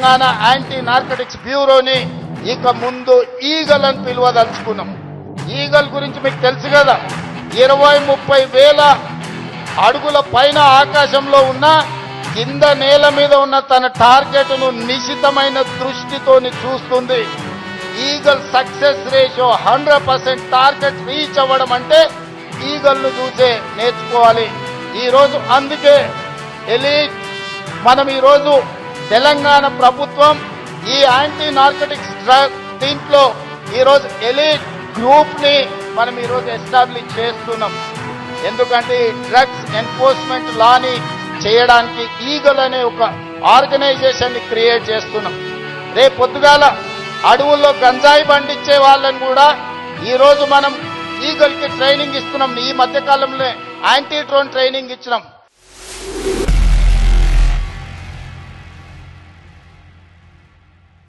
Telangana anti narcotics బ్యూరోని ఇక ముందు eagle అని పిలువదలుచుకున్నాం. ఈగల్ గురించి మీకు తెలుసు కదా ఇరవై ముప్పై వేల అడుగుల పైన ఆకాశంలో ఉన్న కింద నేల మీద ఉన్న తన టార్గెట్ను నిశితమైన దృష్టితోని చూస్తుంది. Eagle success ratio hundred percent target reach అవ్వడం అంటే ఈగల్ను చూసే నేర్చుకోవాలి. ఈరోజు అందుకే ఎలీట్ మనం ఈరోజు తెలంగాణ ప్రభుత్వం ఈ యాంటీ నార్కటిక్స్ డ్రగ్ దీంట్లో ఈరోజు ఎలీట్ గ్రూప్ని మనం ఈరోజు ఎస్టాబ్లిష్ చేస్తున్నాం. ఎందుకంటే డ్రగ్స్ ఎన్ఫోర్స్మెంట్ లాని చేయడానికి ఈగల్ అనే ఒక ఆర్గనైజేషన్ని క్రియేట్ చేస్తున్నాం. రేపు పొద్దుగాల అడవుల్లో గంజాయి పండించే వాళ్ళని కూడా ఈ రోజు మనం ఈగల్కి ట్రైనింగ్ ఇస్తున్నాం. ఈ మధ్య కాలంలో యాంటీ డ్రోన్ ట్రైనింగ్ ఇచ్చినాం.